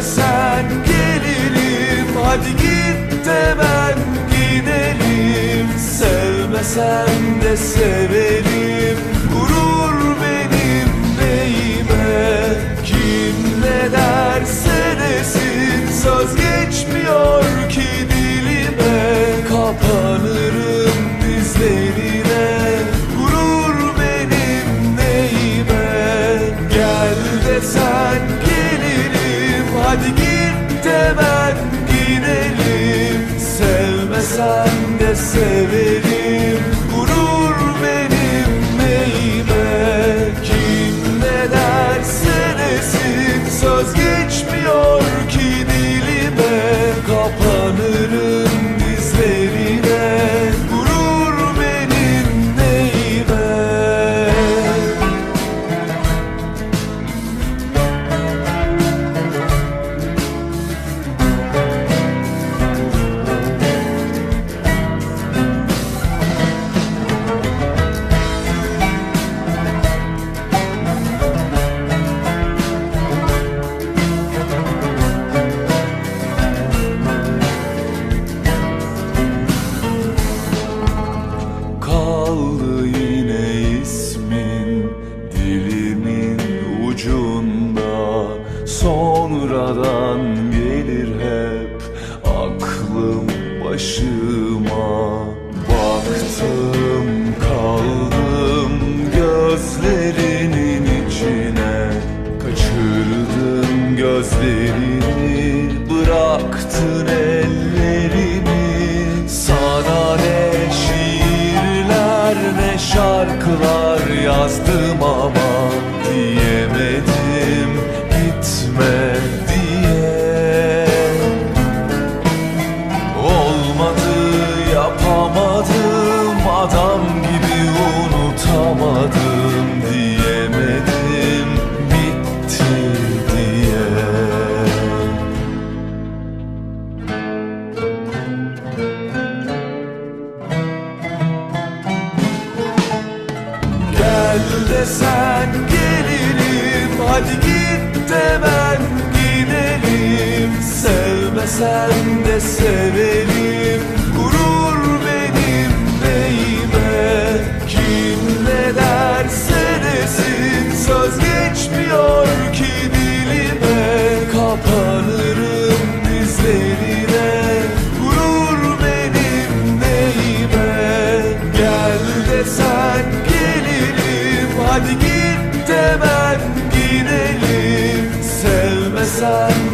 Gel desen gelelim Hadi git de ben gidelim. Sevmesen de sevelim Gurur Hadi git de gidelim. Sevmesen de severim. Gurur benim neyime? Kim ne derse desin. Söz geçmiyor ki dilime. Kapanırım Kaldı yine ismin dilimin ucunda. Sonradan gelir hep aklım başıma. Baktım kaldım gözlerinin içine. Kaçırdın gözlerini desen gelirim Hadi git de ben gidelim. Sevmesen de severim Gurur benim neyime? Kim ne derse desin sun.